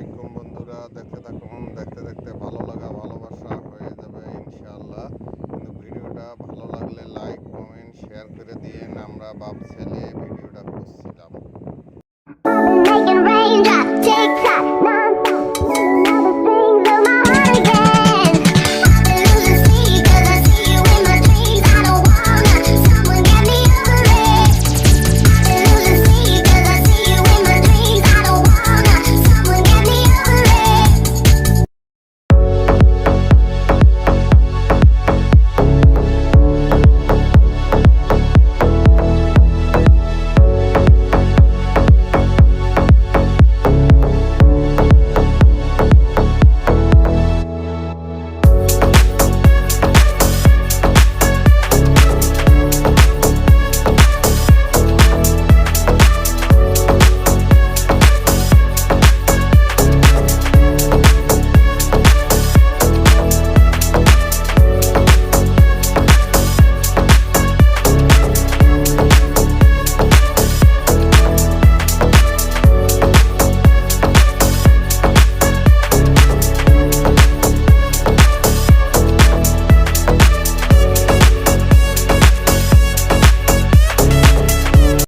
আলাইকুম বন্ধুরা, দেখতে থাকুন, দেখতে দেখতে ভালো লাগা, ভালোবাসা হয়ে যাবে ইনশাআল্লাহ। কিন্তু ভিডিওটা ভালো লাগলে লাইক কমেন্ট শেয়ার করে দিয়েন আমরা ভাবছেন